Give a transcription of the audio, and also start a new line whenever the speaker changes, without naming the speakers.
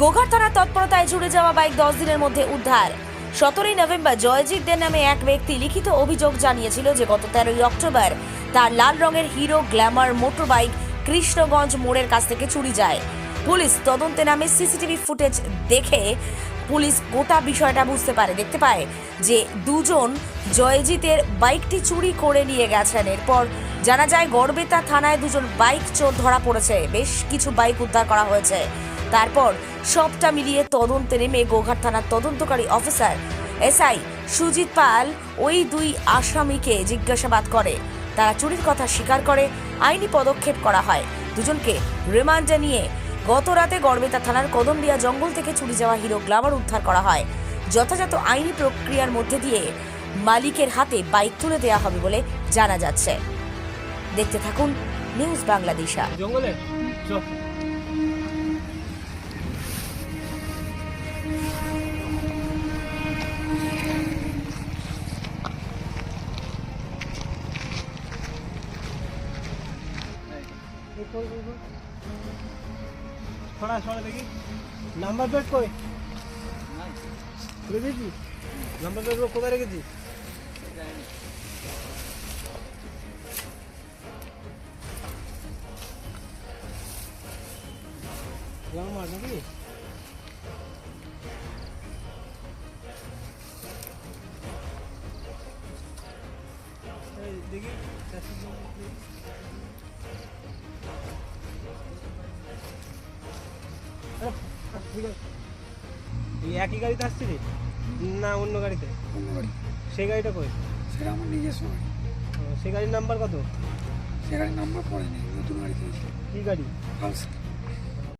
গোঘাট থানার তৎপরতায় জুড়ে যাওয়া বাইক দশ দিনের মধ্যে উদ্ধার। সতেরোই নভেম্বর জয়জিৎ দে নামে এক ব্যক্তি লিখিত অভিযোগ জানিয়েছিল যে গত তেরোই অক্টোবর তার লাল রঙের Hero glamour motor bike Krishnaganj মোড়ের কাছ থেকে চুরি যায়। পুলিশ তদন্তে নামে সিসিটিভি ফুটেজ দেখে পুলিশ গোটা বিষয়টা বুঝতে পারে। দেখতে পায় যে দুজন জয়জিতের বাইকটি চুরি করে নিয়ে গেছেন। এরপর জানা যায়, গড়বেতা থানায় দুজন বাইক চোর ধরা পড়েছে। বেশ কিছু বাইক উদ্ধার করা হয়েছে। তারপর সবটা মিলিয়ে তদন্তে নেমে গোঘাট থানার তদন্তকারী অফিসার এসআই সুজিত পাল ওই দুই আসামিকে জিজ্ঞাসাবাদ করে। তারা চুরির কথা স্বীকার করে, আইনি পদক্ষেপ করা হয়। দুজনকে রিমান্ডে নিয়ে গত রাতে গড়বেতা থানার কদমদিয়া জঙ্গল থেকে চুরি যাওয়া হিরো গ্লামার উদ্ধার করা হয়। যথাযথ আইনি প্রক্রিয়ার মধ্যে দিয়ে মালিকের হাতে বাইক তুলে দেওয়া হবে বলে জানা যাচ্ছে। দেখতে থাকুন, নিউজ বাংলাদেশা
জঙ্গলে? ছড়া ছড়া দেখি নাম্বার প্লেট কই খুলে দিয়েছি নাম্বার প্লেট কোথায় রেখেছি আমার নাকি দেখি ঠিক আছে। একই গাড়িতে আসছি রে? না অন্য গাড়িতে।
অন্য গাড়ি।
সেই গাড়িটা কই?
সেটা আমার নিজস্ব গাড়ি
সেই গাড়ির নাম্বার কত?
সে গাড়ির নাম্বার পড়েনি নতুন গাড়ি কিনেছি।
কি গাড়ি?
পালসার